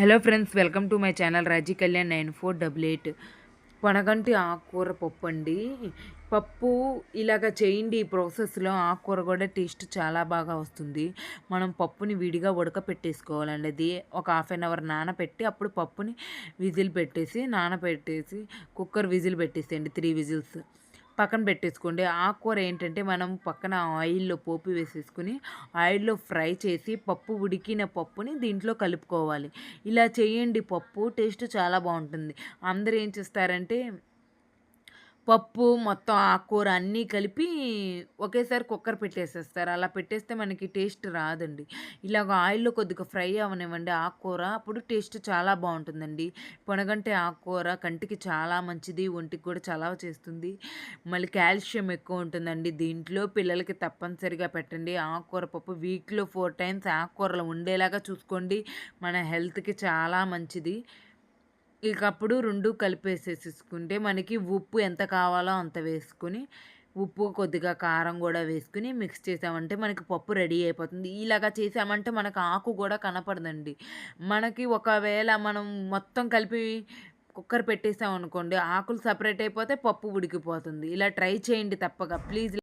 Hello friends welcome to my channel Raji Kalyan nine four double eight పొనగంటి ఆకుకూర పప్పు అండి పప్పు ఇలాగ చేయండి ఈ ప్రాసెస్లో ఆకుకూర కూడా టేస్ట్ చాలా బాగా వస్తుంది. మనం పప్పుని విడిగా ఉడకపెట్టేసుకోవాలండి. అది ఒక హాఫ్ అన్ అవర్ నానబెట్టి అప్పుడు పప్పుని విజిల్ పెట్టేసి నానబెట్టేసి కుక్కర్ విజిల్ పెట్టేసేయండి త్రీ విజిల్స్. పక్కన పెట్టేసుకోండి. ఆకుకూర ఏంటంటే మనం పక్కన ఆయిల్లో పోపు వేసేసుకుని ఆయిల్లో ఫ్రై చేసి పప్పు ఉడికిన పప్పుని దీంట్లో కలుపుకోవాలి. ఇలా చేయండి. పప్పు టేస్ట్ చాలా బాగుంటుంది. అందరూ ఏం చేస్తారంటే పప్పు మొత్తం ఆకుకూర అన్నీ కలిపి ఒకేసారి కుక్కర్ పెట్టేసేస్తారు. అలా పెట్టేస్తే మనకి టేస్ట్ రాదండి. ఇలాగ ఆయిల్లో కొద్దిగా ఫ్రై అవనివ్వండి ఆకుకూర అప్పుడు టేస్ట్ చాలా బాగుంటుందండి. పొనగంటే ఆకుకూర కంటికి చాలా మంచిది ఒంటికి కూడా చలవ చేస్తుంది. మళ్ళీ కాల్షియం ఎక్కువ ఉంటుందండి. దీంట్లో పిల్లలకి తప్పనిసరిగా పెట్టండి. ఆకుకూర పప్పు వీక్లో ఫోర్ టైమ్స్ ఆకుకూరలు ఉండేలాగా చూసుకోండి. మన హెల్త్కి చాలా మంచిది. ఇక అప్పుడు రెండు కలిపేసేసుకుంటే మనకి ఉప్పు ఎంత కావాలో అంత వేసుకుని ఉప్పు కొద్దిగా కారం కూడా వేసుకుని మిక్స్ చేసామంటే మనకి పప్పు రెడీ అయిపోతుంది. ఇలాగా చేసామంటే మనకు ఆకు కూడా కనపడదండి. మనకి ఒకవేళ మనం మొత్తం కలిపి కుక్కర్ పెట్టేసాం అనుకోండి ఆకులు సపరేట్ అయిపోతే పప్పు ఉడికిపోతుంది. ఇలా ట్రై చేయండి తప్పగా ప్లీజ్